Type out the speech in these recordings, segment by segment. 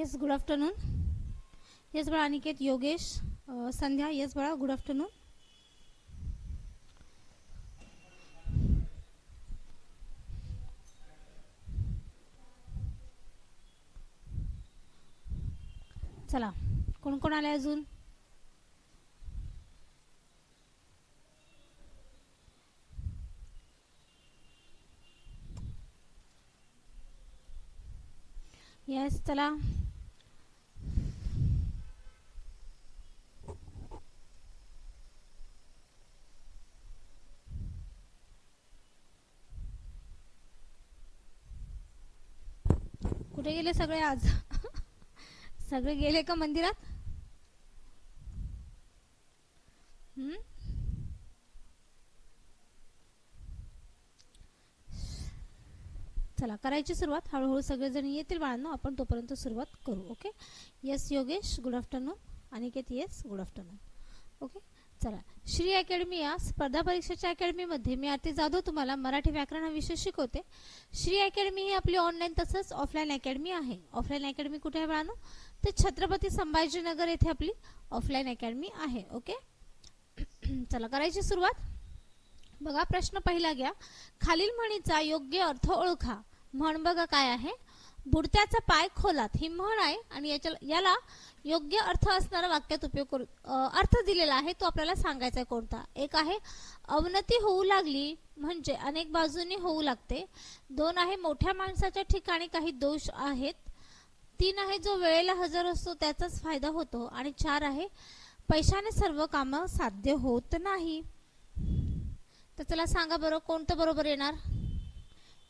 Yes good afternoon yes बाळा Aniket Yogesh Sandhya yes बाळा good afternoon चला कोण कोण आले अजून? येस चला. कुठे गेले सगळे आज? सगळे गेले का मंदिरात? हम्म? चला करायची सुरुवात. हळूहळू सगळेजण येतील बाळांनो. आपण तोपर्यंत सुरुवात करू okay? Yes Yogesh good afternoon Aniket yes good afternoon okay चला. श्री अकॅडमी या. स्पर्धा परीक्षेच्या अकॅडमीमध्ये मी आरती जाधव तुम्हाला मराठी व्याकरण हा विषय शिकवते. श्री अकॅडमी ही आपली ऑनलाईन तसंच ऑफलाईन अकॅडमी आहे. ऑफलाईन अकॅडमी कुठे आहे बाळांनो? तर छत्रपती संभाजीनगर येथे आपली ऑफलाईन अकॅडमी आहे ओके चला करायची सुरुवात. बघा प्रश्न पहिला घ्या. खालील म्हणीचा योग्य अर्थ ओळखा. म्हण बघा काय आहे. बुडत्याचा पाय खोलात. ही म्हण आहे आणि याच्या याला योग्य अर्थ असणारा वाक्यात उपयोग करू अर्थ दिलेला आहे तो आपल्याला सांगायचा आहे कोणता. एक आहे अवनती होऊ लागली म्हणजे अनेक बाजूंनी होऊ लागते. दोन आहे मोठ्या माणसाच्या ठिकाणी काही दोष आहेत. तीन आहे जो वेळेला हजर असतो त्याचाच फायदा होतो. आणि चार आहे पैशाने सर्व कामं साध्य होत नाही. तर चला सांगा बरं कोणतं बरोबर येणार?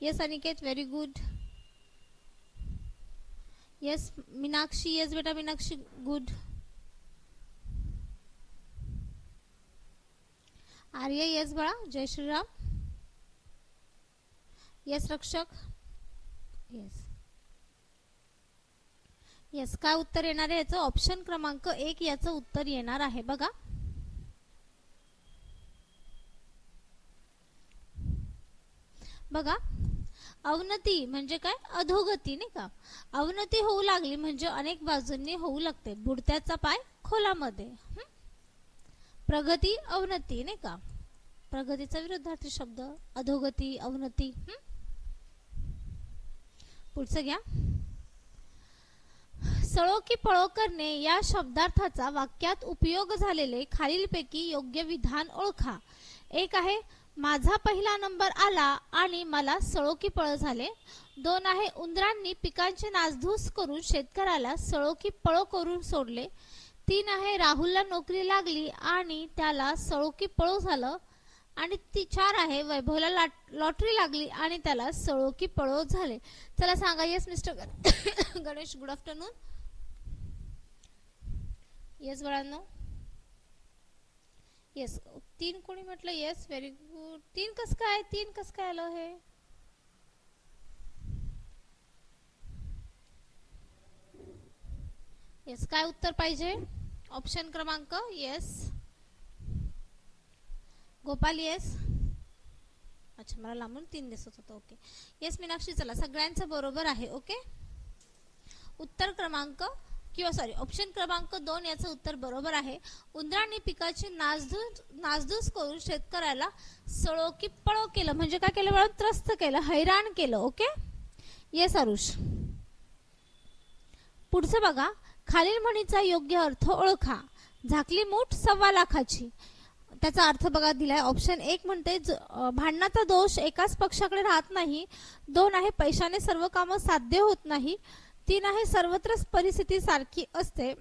Yes Aniket very good yes Meenakshi yes बेटा मीनाक्षी गुड आर्य येस बाळा Jai Shriram yes Rakshak yes yes काय उत्तर येणार आहे? याचं ऑप्शन क्रमांक एक याचं उत्तर येणार आहे बघा. बघा. अवनती म्हणजे काय? अधोगती नाही का? अवनती होऊ लागली म्हणजे अनेक बाजूंनी होऊ लागते. बुडत्याचा पाय खोलामध्ये. प्रगती अवनती नाही का? प्रगतीचा विरुद्धार्थी शब्द. अधोगती अवनती. पुढचं घ्या. सळो की पळो करणे या शब्दार्थाचा वाक्यात उपयोग झालेले खालीलपैकी योग्य विधान ओळखा. एक आहे माझा पहिला नंबर आला आणि मला सळोकी पळ पळो झाले. दोन आहे उंदरांनी पिकांची नासधूस करून शेतकऱ्याला सळोकी पळो करून सोडले. तीन आहे राहुलला नोकरी लागली आणि त्याला सळोकी पळो झालं. आणि ती चार आहे वैभवला लॉटरी लागली आणि त्याला सळोकी पळो झाले. चला सांगा yes mister Ganesh good afternoon yes बाळांनो. येस तीन कोणी म्हटलं येस व्हेरी गुड तीन कस काय तीन कस काय आलं हे? येस काय उत्तर पाहिजे? ऑप्शन क्रमांक येस गोपाल येस अच्छा मला लांबून तीन दिसत होतं ओके येस मीनाक्षी चला सगळ्यांचं बरोबर आहे ओके उत्तर क्रमांक किंवा सॉरी ऑप्शन क्रमांक दोन याचं उत्तर बरोबर आहे. उंदरांनी पिकाची नासधूस नासधूस करून शेतकऱ्याला सळो की पळो केलं. म्हणजे काय केलं मॅडम त्रस्त केलं हैराण केलं ओके? येस अरुष पुढचं बघा. खालील म्हणीचा योग्य अर्थ ओळखा. झाकली मूठ सव्वा लाखाची. त्याचा अर्थ बघा दिलाय. ऑप्शन एक म्हणते भांडणाचा दोष एकाच पक्षाकडे राहत नाही. दोन आहे पैशाने सर्व कामं साध्य होत नाही. तीन आहे सर्वत्र परिस्थिती सारखी असते.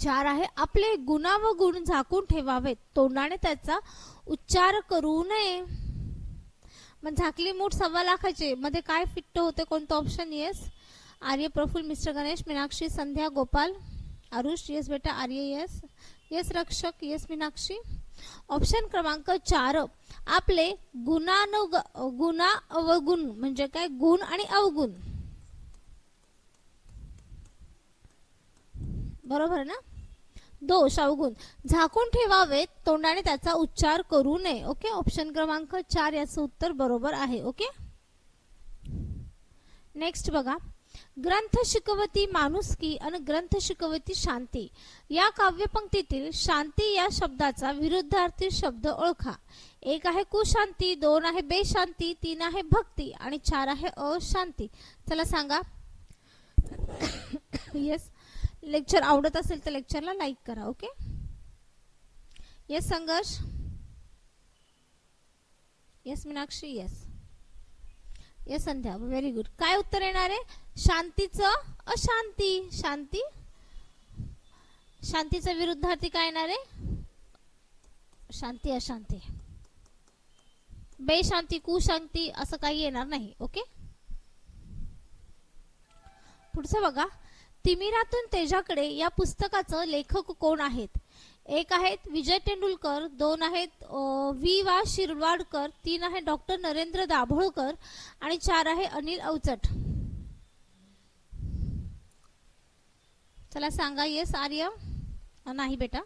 चार आहे आपले गुणा व गुण झाकून ठेवावेत. तोंडाने त्याचा उच्चार करू नये. मग झाकली मूठ सव्वा लाखाचे. मध्ये काय फिट्ट होते कोणतं option yes Arya Praful mister Ganesh Meenakshi Sandhya Gopal Aarush yes बेटा Arya yes yes Rakshak yes Meenakshi. Option क्रमांक चार. आपले गुणानुग गुणा अवगुण म्हणजे काय? गुण आणि अवगुण. बरोबर ना? दोष अवगुण. झाकून ठेवावेत तोंडाने त्याचा उच्चार करू नये. ओके? ऑप्शन क्रमांक चार याचं उत्तर बरोबर आहे. ओके? नेक्स्ट बघा. ग्रंथ शिकवती माणुसकी आणि ग्रंथ शिकवती शांती. या काव्यपंक्तीतील शांती या शब्दाचा विरुद्धार्थी शब्द ओळखा. एक आहे कुशांती दोन आहे बेशांती तीन आहे भक्ती आणि चार आहे अशांती. चला सांगा. येस लेक्चर आवडत असेल तर लेक्चरला लाईक करा okay yes Sangharsh yes Meenakshi yes yes Sandhya very good काय उत्तर येणार आहे? शांतीचं अशांती. शांती? शांतीचा विरुद्धार्थी काय येणार आहे? शांती अशांती. बेशांती कुशांती असं काही येणार नाही ओके पुढचं बघा. तिमिरातून तेजाकडे या पुस्तकाचं लेखक कोण आहेत? एक आहेत विजय तेंडुलकर दोन आहेत वी वा शिरवाडकर तीन आहे डॉक्टर नरेंद्र दाभोळकर आणि चार आहे अनिल अवचट. चला सांगा येस आर्य? नाही बेटा.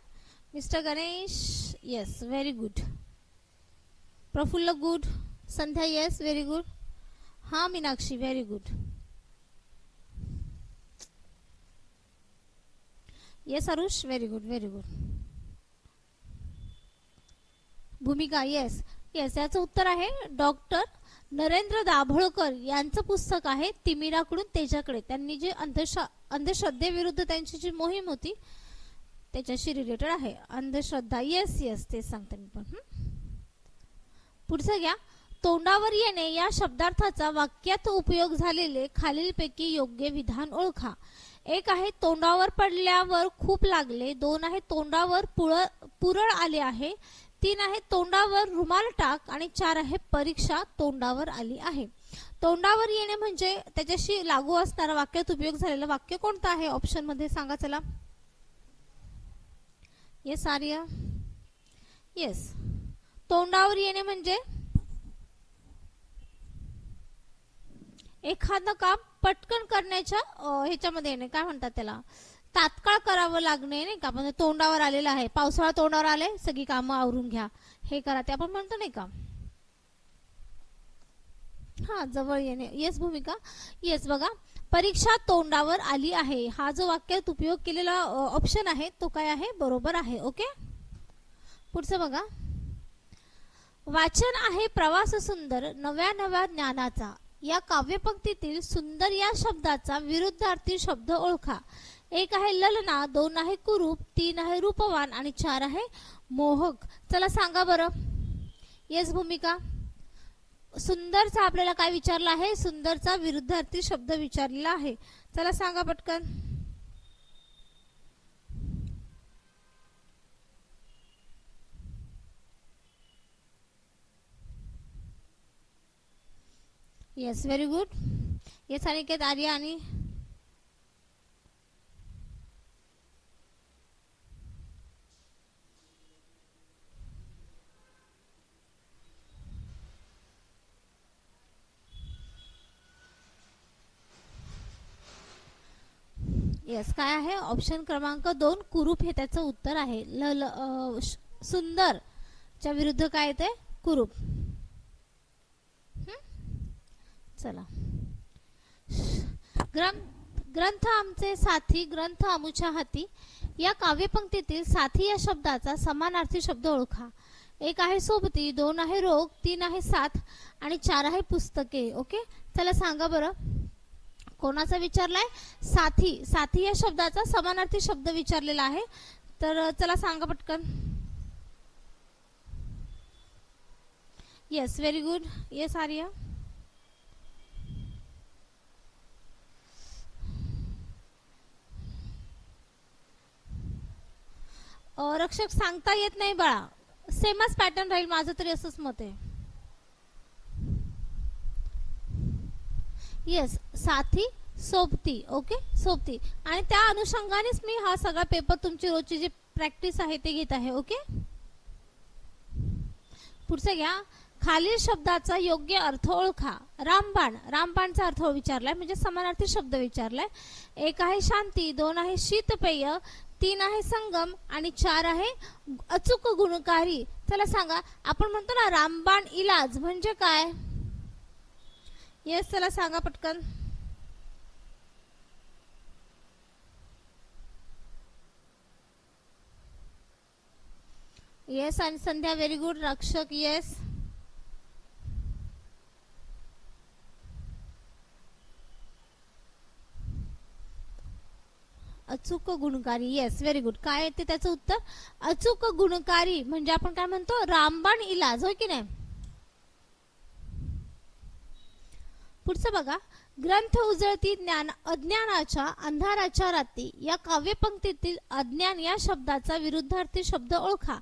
Mister Ganesh yes very good Praful good Sandhya yes very good हा Meenakshi very good yes Arush very good very good Bhumika yes yes याचं उत्तर आहे डॉक्टर नरेंद्र दाभोळकर यांचं पुस्तक आहे तिमिराकडून तेजाकडे. त्यांनी जे अंधश्रा अंधश्रद्धेविरुद्ध त्यांची जी मोहीम होती त्याच्याशी रिलेटेड आहे. अंधश्रद्धा येस येस ते सांगते मी पण. पुढचं घ्या. तोंडावर येणे या शब्दार्थाचा वाक्यात उपयोग झालेले खालीलपैकी योग्य विधान ओळखा. एक आहे तोंडावर पडल्यावर खूप लागले. दोन आहे तोंडावर पुरळ आले आहे. तीन आहे तोंडावर रुमाल टाक. आणि चार आहे परीक्षा तोंडावर आली आहे. तोंडावर येणे म्हणजे त्याच्याशी लागू असणारा वाक्यात उपयोग झालेलं वाक्य कोणतं आहे? ऑप्शनमध्ये सांगा चला. येस आर्य येस तोंडावर येणे म्हणजे? एखादं काम पटकन करण्याच्या ह्याच्यामध्ये येणे. काय म्हणतात त्याला? तात्काळ करावं लागणे नाही का? म्हणजे तोंडावर आलेलं आहे. पावसाळा तोंडावर आले सगळी कामं आवरून घ्या. हे करा. ते आपण म्हणतो नाही का? हा जवळ येणे. येस भूमिका? येस बघा. परीक्षा तोंडावर आली आहे. हा जो वाक्यात उपयोग केलेला ऑप्शन आहे तो काय आहे? बरोबर आहे. ओके पुढचं बघा. वाचन आहे प्रवास सुंदर नव्या नव्या ज्ञानाचा. या काव्यपंक्तीतील सुंदर या शब्दाचा विरुद्धार्थी शब्द ओळखा. एक आहे ललना दोन आहे कुरूप तीन आहे रूपवान आणि चार आहे मोहक. चला सांगा बरं. येस भूमिका. सुंदरचा आपल्याला काय विचारला आहे? सुंदरचा विरुद्धार्थी शब्द विचारलेला आहे. चला सांगा पटकन. Yes very good yes Aniket Arya आणि येस काय आहे? ऑप्शन क्रमांक दोन कुरूप हे त्याचं उत्तर आहे. ल ल सुंदर च्या विरुद्ध काय येते कुरूप हं? चला. ग्रंथ ग्रंथ आमचे साथी ग्रंथ आमुच्या हाती. या काव्यपंक्तीतील साथी या शब्दाचा समानार्थी शब्द ओळखा. एक आहे सोबती दोन आहे रोग तीन आहे साथ आणि चार आहे पुस्तके ओके? चला सांगा बरं. कोणाचा विचारलाय? साथी. साथी या शब्दाचा समानार्थी शब्द विचारलेला आहे. तर चला सांगा पटकन. Yes very good yes Arya अ, रक्षक सांगता येत नाही बाळा. सेमच पॅटर्न राहील माझं तरी असंच मत आहे. येस साथी सोबती ओके सोबती. आणि त्या अनुषंगानेच मी हा सगळा पेपर तुमची रोजची जी प्रॅक्टिस आहे ते घेत आहे ओके पुढचं घ्या. खालील शब्दाचा योग्य अर्थ ओळखा. रामबाण. रामबाणचा अर्थ विचारलाय म्हणजे समानार्थी शब्द विचारलाय. एक आहे शांती दोन आहे शीतपेय तीन आहे संगम आणि चार आहे अचूक गुणकारी. चला सांगा आपण म्हणतो ना रामबाण इलाज म्हणजे काय? येस चला सांगा पटकन. येस आणि Sandhya very good Rakshak yes अचूक गुणकारी येस व्हेरी गुड काय येते त्याचं उत्तर? अचूक गुणकारी म्हणजे आपण काय म्हणतो? रामबाण इलाज होय की नाही? पुढचं बघा. ग्रंथ उजळती ज्ञान अज्ञानाच्या अंधाराच्या रात्री. या काव्यपंक्तीतील अज्ञान या शब्दाचा विरुद्धार्थी शब्द ओळखा.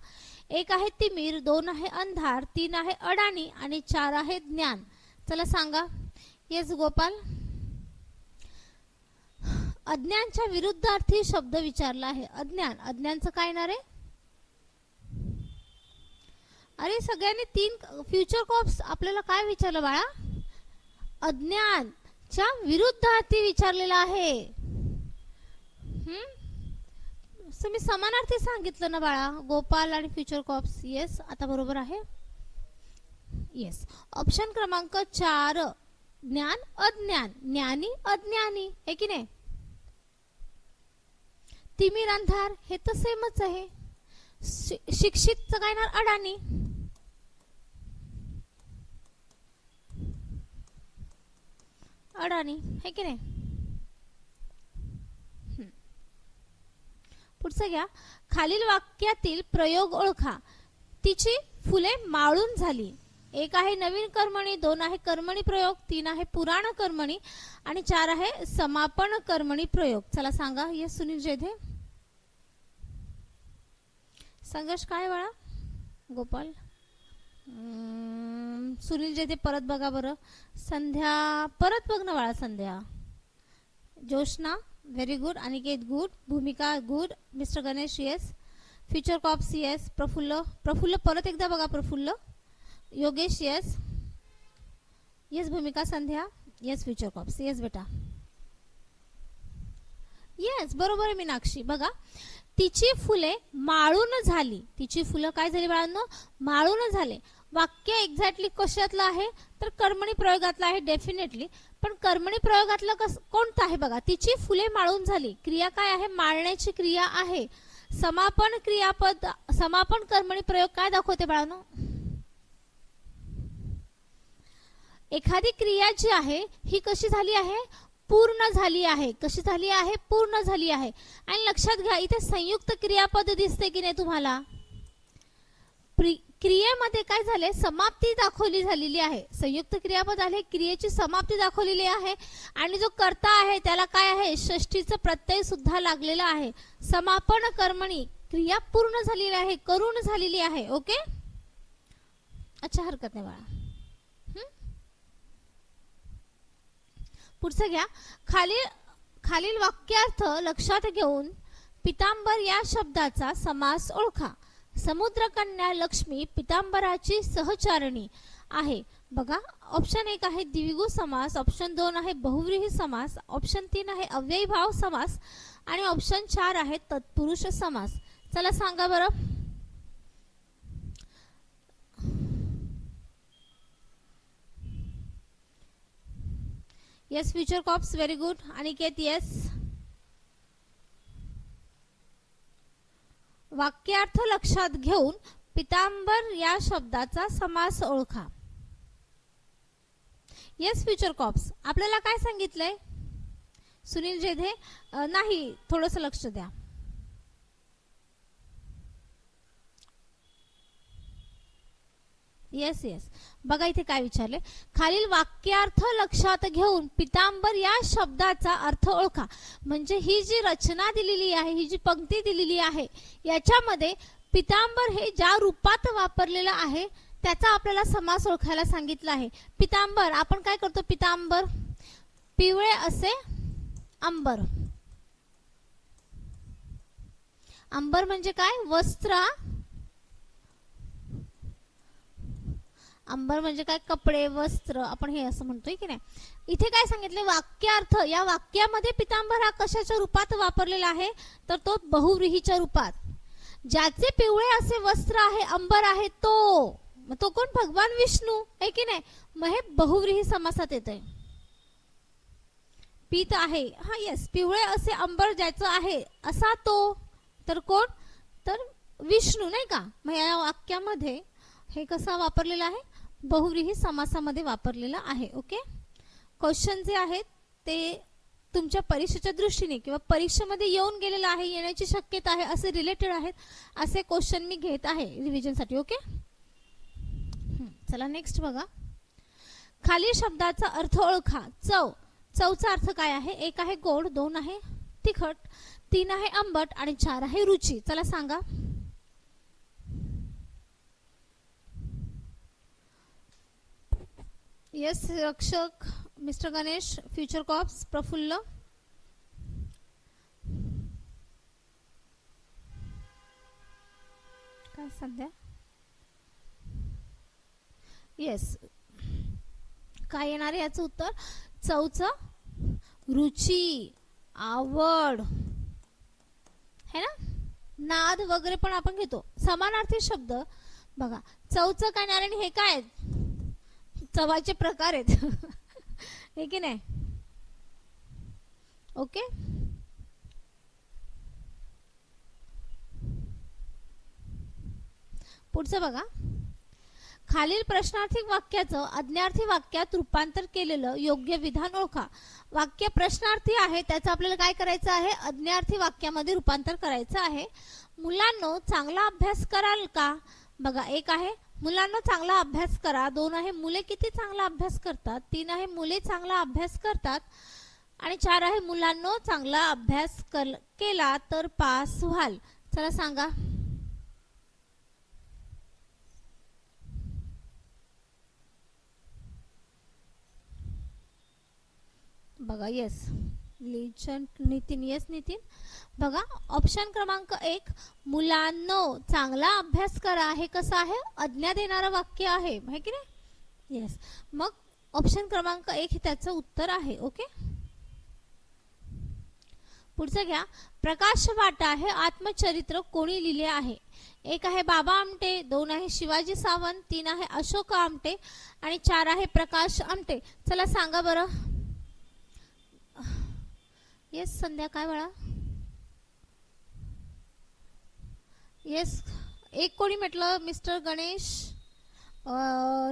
एक आहे तिमीर दोन आहे अंधार तीन आहे अडाणी आणि चार आहे ज्ञान. चला सांगा. येस गोपाल? अज्ञानच्या विरुद्धार्थी शब्द विचारला आहे. अज्ञान. अज्ञानचं काय येणार आहे? अरे सगळ्यांनी तीन फ्युचर कॉप्स आपल्याला काय विचारलं बाळा? अज्ञानच्या विरुद्धार्थी विचारलेला आहे. हम्म? मी समानार्थी सांगितलं ना बाळा? गोपाल आणि फ्युचर कॉप्स येस आता बरोबर आहे? येस ऑप्शन क्रमांक चार ज्ञान अज्ञान. ज्ञानी अज्ञानी. हे की नाही? तिमिर अंधार हे तर सेमच आहे. शि- शिक्षितचं काय ना अडाणी. अडाणी हे की नाही? हम्म. पुढचं घ्या. खालील वाक्यातील प्रयोग ओळखा. तिची फुले माळून झाली. एक आहे नवीन कर्मणी दोन आहे कर्मणी प्रयोग तीन आहे पुराण कर्मणी आणि चार आहे समापन कर्मणी प्रयोग. चला सांगा ये सुनील जेधे. संघर्ष काय बाळा? गोपाल. सुनील जेधे परत बघा बरं. संध्या परत बघ ना बाळा Sandhya. Joshna very good Aniket good Bhumika good mister Ganesh yes Future Cops yes Praful Praful परत एकदा बघा Praful. Yogesh yes. Yes Bhumika Sandhya. Yes Future Cops yes बेटा. येस बरोबर आहे मीनाक्षी. बघा तिची फुले माळून झाली. तिची फुलं काय झाली बाळांनो? माळून झाले. वाक्य एक्झॅक्टली कशातलं आहे? तर कर्मणी प्रयोगातलं आहे डेफिनेटली पण कर्मणी प्रयोगातलं कस कोणतं आहे बघा? तिची फुले माळून झाली. क्रिया काय आहे? माळण्याची क्रिया आहे. समापन क्रियापद समापन कर्मणी प्रयोग काय दाखवते बाळांनो? एखादी क्रिया जी आहे ही कशी झाली आहे? पूर्ण झाली आहे. कशी झाली आहे? पूर्ण झाली आहे. आणि लक्षात घ्या इथे संयुक्त क्रियापद दिसते की नाही तुम्हाला? क्रियेमध्ये काय झाले समाप्ती दाखवली झालेली आहे. संयुक्त क्रियापद आले क्रियेची समाप्ती दाखवलेली आहे. आणि जो कर्ता आहे त्याला काय आहे? षष्टीचं प्रत्यय सुद्धा लागलेला आहे. समापन कर्मणी क्रिया पूर्ण झालेली आहे करून झालेली आहे. ओके? अच्छा हरकत नाही बाळा हं? पुढचं घ्या. खालील खालील वाक्यार्थ लक्षात घेऊन पितांबर या शब्दाचा समास ओळखा. समुद्रकन्या लक्ष्मी पितांबराची सहचारिणी आहे. बघा ऑप्शन एक आहे द्विगु समास ऑप्शन दोन आहे बहुव्रीही समास ऑप्शन तीन आहे अव्ययीभाव समास आणि ऑप्शन चार आहे तत्पुरुष समास. चला सांगा बरं. Yes Future Cops very good Aniket yes वाक्यार्थ लक्षात घेऊन पितांबर या शब्दाचा समास ओळखा. येस फ्युचर कॉप्स आपल्याला काय सांगितलंय? सुनील जेधे नाही थोडस लक्ष द्या. येस येस बघा इथे काय विचारले खालील वाक्यार्थ लक्षात घेऊन पितांबर या शब्दाचा अर्थ ओळखा. म्हणजे ही जी रचना दिलेली आहे ही जी पंक्ती दिलेली आहे याच्यामध्ये पितांबर हे ज्या रूपात वापरलेलं आहे त्याचा आपल्याला समास ओळखायला सांगितलं आहे. पितांबर आपण काय करतो? पितांबर. पिवळे असे अंबर. अंबर म्हणजे काय? वस्त्र. अंबर म्हणजे काय? कपडे वस्त्र आपण हे असं म्हणतोय की नाही? इथे काय सांगितले वाक्यार्थ या वाक्यामध्ये पितांबर हा कशाच्या रूपात वापरलेला आहे? तर तो बहुव्रीहीच्या रूपात. ज्याचे पिवळे असे वस्त्र आहे अंबर आहे तो. मग तो कोण? भगवान विष्णू. आहे की नाही? मग हे बहुव्रीही समासात येत आहे पीत आहे. हा येस पिवळे असे अंबर ज्याचं आहे असा तो. तर कोण? तर विष्णू नाही का? मग या वाक्यामध्ये हे कसं वापरलेलं आहे? बहुव्रीही समासामध्ये वापरलेला आहे ओके? क्वेश्चन जे आहेत ते तुमच्या परीक्षेच्या दृष्टीने किंवा परीक्षेमध्ये येऊन गेलेलं आहे येण्याची शक्यता आहे असे रिलेटेड आहेत असे क्वेश्चन मी घेत आहे रिव्हिजनसाठी ओके? चला नेक्स्ट बघा. खालील शब्दाचा अर्थ ओळखा. चव. चवचा अर्थ काय आहे? एक आहे गोड दोन आहे तिखट तीन आहे आंबट आणि चार आहे रुची. चला सांगा. Yes Rakshak mister Ganesh Future Cops Praful काय सध्या येस काय येणार आहे याचं उत्तर? चवचं रुची आवड. है ना? नाद वगैरे पण आपण घेतो. समानार्थी शब्द. बघा. चवचं काय येणार आणि हे काय? चवाचे प्रकार आहेत. हे की नाही? ओके पुढचं बघा. खालील प्रश्नार्थी वाक्याचं अज्ञार्थी वाक्यात रूपांतर केलेलं योग्य विधान ओळखा. वाक्य प्रश्नार्थी आहे त्याचं आपल्याला काय करायचं आहे? अज्ञार्थी वाक्यामध्ये रूपांतर करायचं आहे. मुलांनो चांगला अभ्यास कराल का? बघा एक आहे मुलांना चांगला अभ्यास करा. दोन आहे मुले किती चांगला अभ्यास करतात. तीन आहे मुले चांगला अभ्यास करतात. आणि चार आहे मुलांनो चांगला अभ्यास कल- केला तर पास व्हाल. चला सांगा. बघा येस लिचन नितीन येस नितीन बघा ऑप्शन क्रमांक एक मुलांनो चांगला अभ्यास करा. हे कसं आहे? आज्ञा देणारं वाक्य आहे. की नाही? येस मग ऑप्शन क्रमांक एक हे त्याचं उत्तर आहे ओके पुढचं घ्या. प्रकाश वाटा हे आत्मचरित्र कोणी लिहिले आहे? एक आहे बाबा आमटे दोन आहे शिवाजी सावंत तीन आहे अशोक आमटे आणि चार आहे प्रकाश आमटे. चला सांगा बरं. येस संध्या काय बाळा. येस एक कोणी म्हटलं मिस्टर गणेश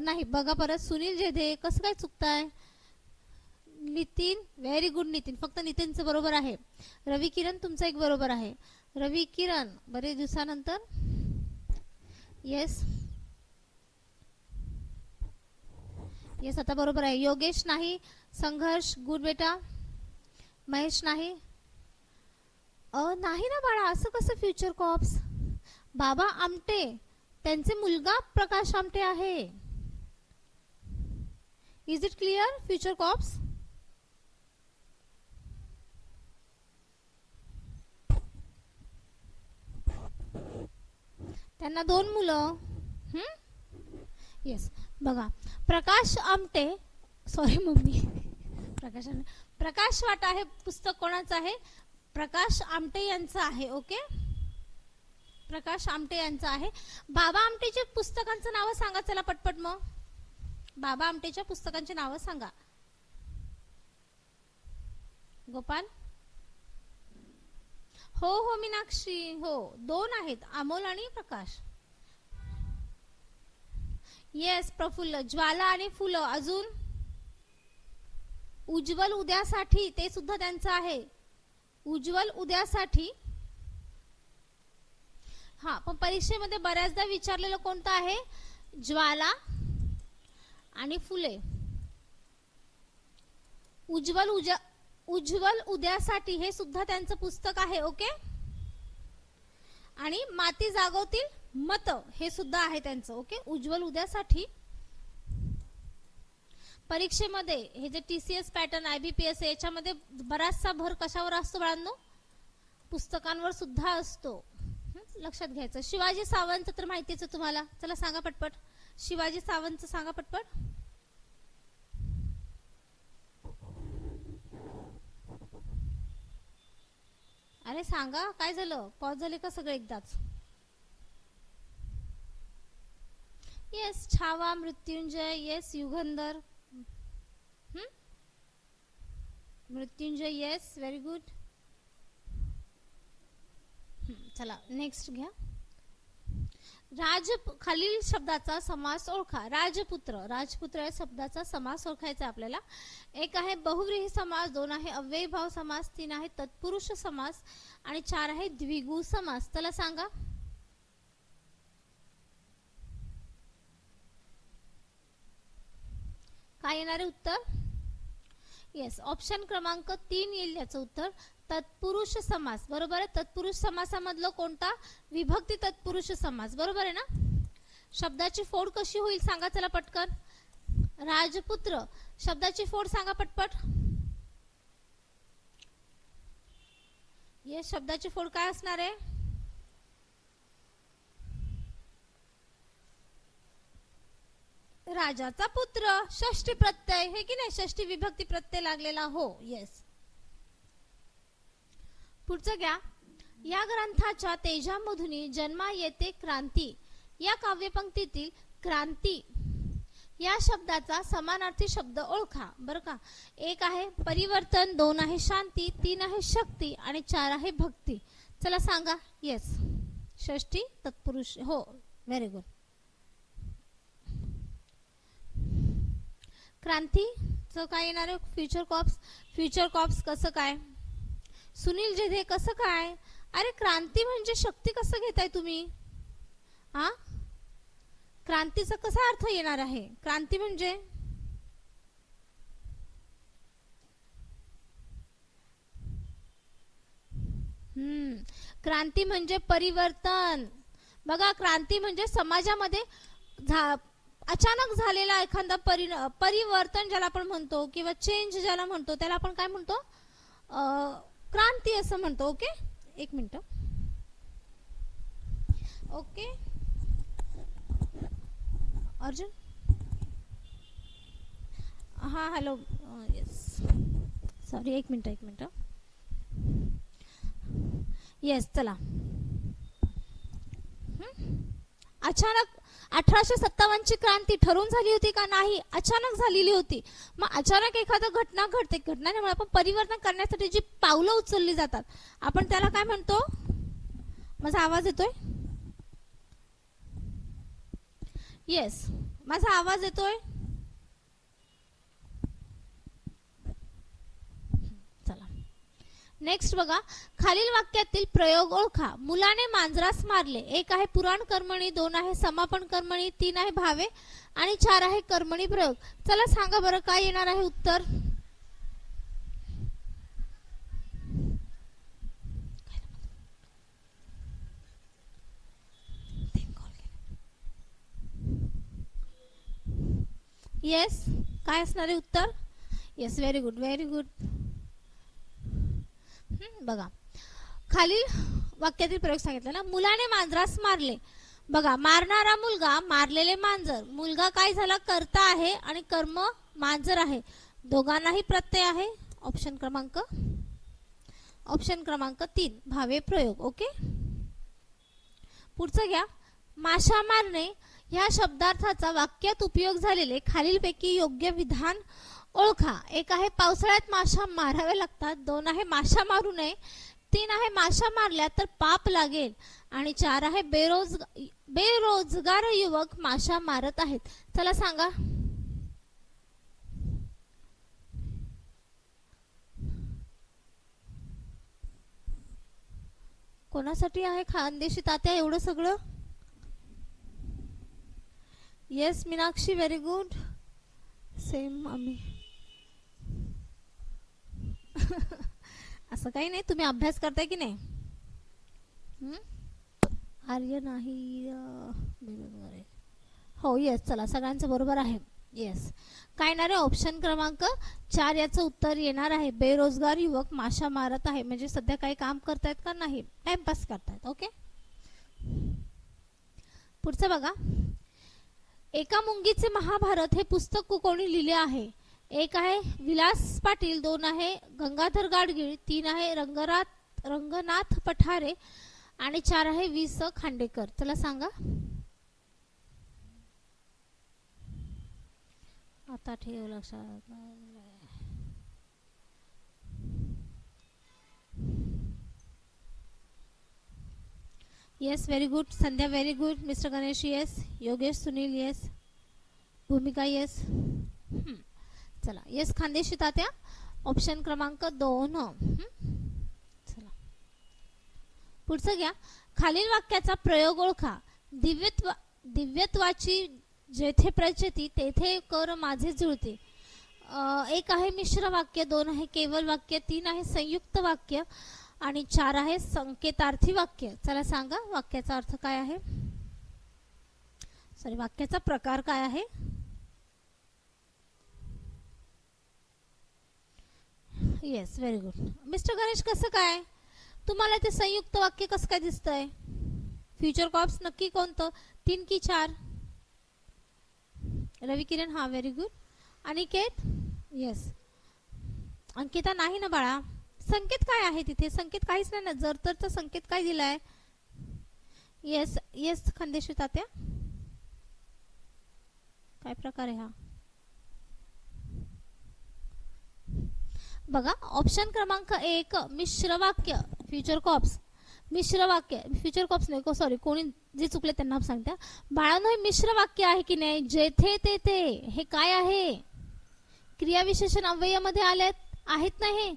नाही बघा परत सुनील जेधे कसं काय चुकताय? नितीन व्हेरी गुड नितीन फक्त नितीनचं बरोबर आहे. रवी किरण तुमचं एक बरोबर आहे. रवी किरण बरेच दिवसानंतर. येस. येस आता बरोबर आहे. योगेश नाही संघर्ष गुड बेटा. महेश नाही. अ नाही ना बाळा असं कसं फ्युचर कॉप्स बाबा आमटे त्यांचे मुलगा प्रकाश आमटे आहे. Is it clear Future Cops त्यांना दोन मुलं. येस बघा प्रकाश आमटे सॉरी मम्मी. प्रकाश आमटे. प्रकाश वाटा हे पुस्तक कोणाचं आहे? प्रकाश आमटे यांचं आहे ओके? प्रकाश आमटे यांचं आहे. बाबा आमटेच्या पुस्तकांचं नावं सांगा चला पटपट मग. बाबा आमटेच्या पुस्तकांची नावं सांगा. गोपाल? हो हो मीनाक्षी हो. दोन आहेत अमोल आणि प्रकाश. येस प्रफुल्ल. ज्वाला आणि फुलं. अजून? उज्ज्वल उद्यासाठी ते सुद्धा त्यांचं आहे. उज्ज्वल उद्यासाठी हा पण परीक्षेमध्ये बऱ्याचदा विचारलेलं कोणतं आहे? ज्वाला आणि फुले. उज्ज्वल उजा उज्ज्वल उद्यासाठी हे सुद्धा त्यांचं पुस्तक आहे ओके? आणि माती जागवतील मत हे सुद्धा आहे त्यांचं ओके? उज्ज्वल उद्यासाठी परीक्षेमध्ये हे जे T C S pattern I B P S याच्यामध्ये बराचसा भर कशावर असतो बाळांनो? पुस्तकांवर सुद्धा असतो. लक्षात घ्यायचं. शिवाजी सावंत तर माहितीच तुम्हाला. चला सांगा पटपट. शिवाजी सावंतचं सांगा पटपट. अरे सांगा काय झालं? पॉज झाले का सगळे एकदाच? येस छावा मृत्युंजय येस युगंधर हं? मृत्युंजय येस व्हेरी गुड चला नेक्स्ट घ्या. राज खालील शब्दाचा समास ओळखा. राजपुत्र राजपुत्र या शब्दाचा समास ओळखायचा आपल्याला. एक आहे बहुव्रीही समास दोन आहे अव्ययभाव समास तीन आहे तत्पुरुष समास आणि चार आहे द्विगु समास. त्याला सांगा. काय येणार आहे उत्तर? येस ऑप्शन क्रमांक तीन येईल याचं उत्तर. तत्पुरुष समास. बरोबर आहे? तत्पुरुष समासामधलं कोणता? विभक्ती तत्पुरुष समास. बरोबर आहे ना? शब्दाची फोड कशी होईल सांगा चला पटकन. राजपुत्र. शब्दाची फोड सांगा पटपट. येस शब्दाची फोड काय असणार आहे? राजाचा पुत्र षष्टी प्रत्यय हे की नाही? षष्टी विभक्ती प्रत्यय लागलेला हो येस पुढचं घ्या. या ग्रंथाच्या तेजामधून जन्मा येते क्रांती. या काव्यपंक्तीतील क्रांती या शब्दाचा समानार्थी शब्द ओळखा. बरं का? एक आहे परिवर्तन दोन आहे शांती तीन आहे शक्ती आणि चार आहे भक्ती. चला सांगा येस षष्टी तत्पुरुष हो व्हेरी गुड क्रांतीचं काय येणार आहे? फ्युचर कॉप्स फ्युचर कॉप्स कसं काय? सुनील जेधे कसं काय? अरे क्रांती म्हणजे शक्ती कसं घेताय तुम्ही? हा क्रांतीचा कसा अर्थ येणार आहे? क्रांती म्हणजे? हम्म. क्रांती म्हणजे परिवर्तन. बघा क्रांती म्हणजे समाजामध्ये झा अचानक झालेला एखादा परि परिवर्तन ज्याला आपण म्हणतो किंवा चेंज ज्याला म्हणतो त्याला आपण काय म्हणतो? क्रांती असं म्हणतो ओके? एक मिनिट. ओके? अर्जुन? हा हॅलो. येस सॉरी एक मिनिट एक मिनिट. येस चला. अचानक अठराशे सत्तावन्नची क्रांती ठरवून झाली होती का नाही? अचानक झालेली होती. मग अचानक एखादा घटना घडते. घटनामुळे आपण परिवर्तन करण्यासाठी जी पावलं उचलली जातात. आपण त्याला काय म्हणतो? माझा आवाज येतोय? येस माझा आवाज येतोय चला नेक्स्ट बघा. खालील वाक्यातील प्रयोग ओळखा. मुलाने मांजरास मारले. एक आहे पुराण कर्मणी दोन आहे समापन कर्मणी तीन आहे भावे आणि चार आहे कर्मणी प्रयोग. चला सांगा बरं काय येणार आहे उत्तर? येस काय असणार आहे उत्तर? Yes very good very good बघा. खालील वाक्यातील प्रयोग सांगितला ना मुलाने मांजरास मारले. बघा मारणारा मुलगा मारलेले मांजर. मुलगा काय झाला? करता आहे आणि कर्म मांजर आहे. दोघांनाही प्रत्यय आहे. ऑप्शन क्रमांक ऑप्शन क्रमांक तीन भावे प्रयोग ओके? पुढचं घ्या. माशा मारणे ह्या शब्दार्थाचा वाक्यात उपयोग झालेले खालीलपैकी योग्य विधान ओळखा. एक आहे पावसाळ्यात माशा माराव्या लागतात. दोन आहे माशा मारू नये. तीन आहे माशा मारल्या तर पाप लागेल. आणि चार आहे बेरोज बेरोजगार युवक माशा मारत आहेत. चला सांगा. कोणासाठी आहे खानदेशी तात्या एवढं सगळं? Yes Meenakshi very good same आम्ही. असं काही नाही. तुम्ही अभ्यास करताय की नाही? आर्य नाही. हो येस चला. सगळ्यांचं बरोबर आहे. येस काय येणार आहे? ऑप्शन क्रमांक चार याचं उत्तर येणार आहे. बेरोजगार युवक माशा मारत आहे. म्हणजे सध्या काही काम करतायत का नाही? टाइमपास करतायत. ओके पुढचं बघा. एका मुंगीचे महाभारत हे पुस्तक कोणी लिहिले आहे? एक आहे विलास पाटील दोन आहे गंगाधर गाडगीळ तीन आहे रंगरात रंगनाथ पठारे आणि चार आहे वि स खांडेकर. चला सांगा. आता ठेव लक्षात. Yes very good Sandhya very good mister Ganesh yes Yogesh Sunil yes Bhumika yes चला. येस खानदेशी तात्या ऑप्शन क्रमांक दोन. चला. पुढचं घ्या. खालील वाक्याचा प्रयोग ओळखा. दिव्यत्व दिव्यत्वाची जेथे प्रचती तेथे कर माझे जुळते. एक आहे मिश्र वाक्य दोन आहे केवल वाक्य तीन आहे संयुक्त वाक्य आणि चार आहे संकेतार्थी वाक्य. चला सांगा वाक्याचा अर्थ काय आहे? सॉरी वाक्याचा प्रकार काय आहे? Yes very good mister Ganesh कसं काय? तुम्हाला ते संयुक्त वाक्य कसं काय दिसतंय? फ्युचर कॉप्स नक्की कोणतं? तीन की चार? रवी किरण हा very good Aniket yes Ankita नाही ना बाळा. संकेत काय आहे तिथे? संकेत काहीच नाही ना. जर तर संकेत काय दिलाय? Yes yes Khandeshi Tatya. काय प्रकार आहे हा? बघा ऑप्शन क्रमांक एक मिश्र वाक्य फ्युचर कॉप्स मिश्र वाक्य फ्युचर कॉप्स नाही सॉरी कोणी जे चुकले त्यांना सांगत्या बाळांनो हे मिश्र वाक्य आहे की नाही? जेथे तेथे हे काय आहे? क्रियाविशेषण अव्ययामध्ये आलेत आहेत नाही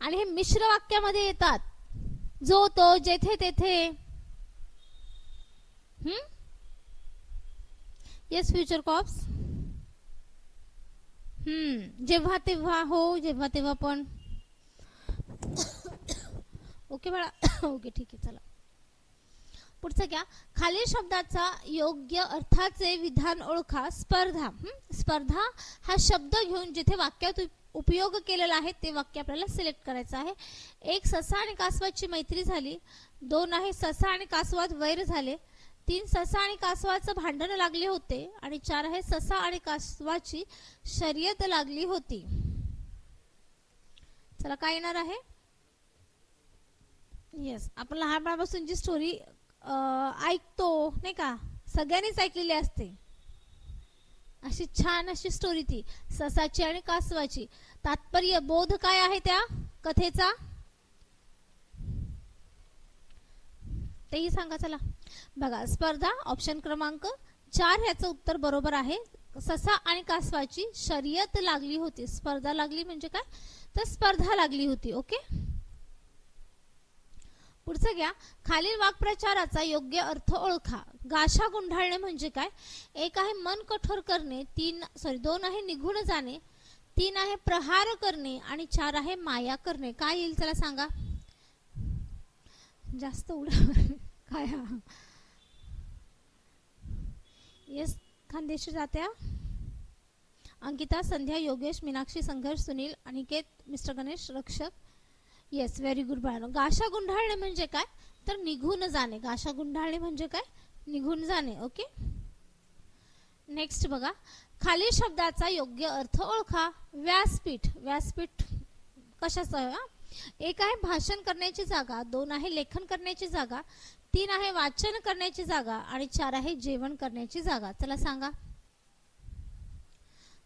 आणि हे मिश्र वाक्यामध्ये येतात. जो तो जेथे तेथे येस फ्युचर कॉप्स हम्म. जेव्हा तेव्हा हो जेव्हा तेव्हा पण. ओके बाळा. ओके ठीक आहे चला. पुढचं घ्या. खालील शब्दाचा योग्य अर्थाचे विधान ओळखा. स्पर्धा. स्पर्धा हा शब्द घेऊन जिथे वाक्यात उप- उपयोग केलेला आहे ते वाक्य आपल्याला सिलेक्ट करायचं आहे. एक ससा आणि कासवाची मैत्री झाली. दोन आहे ससा आणि कासवात वैर झाले. तीन ससा आणि कासवाचं भांडण लागले होते आणि चार हे ससा आणि कासवाची शर्यत लागली होती. चला काय येणार आहे? येस आपण लहानपणापासून जी स्टोरी ऐकतो नाही का? सगळ्यांनीच ऐकलेली असते. अशी छान अशी स्टोरी ती ससाची आणि कासवाची. तात्पर्य बोध काय आहे त्या कथेचा? तेही सांगा चला. बघा स्पर्धा ऑप्शन क्रमांक चार ह्याचं उत्तर बरोबर आहे. ससा आणि कासवाची शर्यत लागली होती. स्पर्धा लागली म्हणजे काय? तर स्पर्धा लागली होती ओके? पुढचं घ्या. खालील वाक्प्रचाराचा योग्य अर्थ ओळखा. गाशा गुंढाळणे म्हणजे काय? एक आहे मन कठोर करणे तीन सॉरी दोन आहे निघून जाणे तीन आहे प्रहार करणे आणि चार आहे माया करणे. काय येईल? त्याला सांगा. जास्त उडा काय हा? येस खानदेशी जात्या. अंकिता संध्या योगेश मीनाक्षी संघर्ष Sunil Aniket mister Ganesh Rakshak. Yes very good बाळानो. गाशा गुंढाळणे म्हणजे काय? तर निघून जाणे. गाशा गुंढाळणे म्हणजे काय? निघून जाणे. ओके नेक्स्ट बघा. खालील शब्दाचा योग्य अर्थ ओळखा. व्यासपीठ. व्यासपीठ कशाचं आहे एक आहे भाषण करण्याची जागा दोन आहे लेखन करण्याची जागा तीन आहे वाचन करण्याची जागा आणि चार आहे जेवण करण्याची जागा. चला सांगा.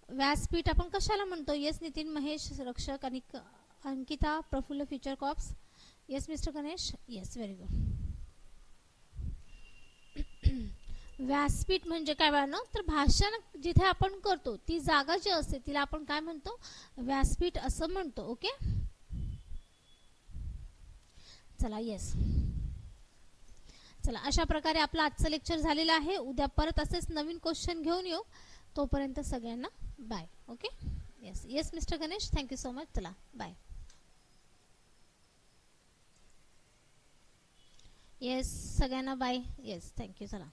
व्यासपीठ आपण कशाला म्हणतो? येस नितीन महेश रक्षक आणि Ankita Praful Future Cops yes mister Ganesh yes very good व्यासपीठ म्हणजे काय बाळांनो? तर भाषण जिथे आपण करतो ती जागा जी असते तिला आपण काय म्हणतो? व्यासपीठ असं म्हणतो ओके? चला येस चला अशा प्रकारे आपलं आजचं लेक्चर झालेलं आहे. उद्या परत असेच नवीन क्वेश्चन घेऊन येऊ. तोपर्यंत सगळ्यांना bye okay yes yes mister Ganesh thank you so much चला बाय येस सगळ्यांना बाय येस थँक्यू चला.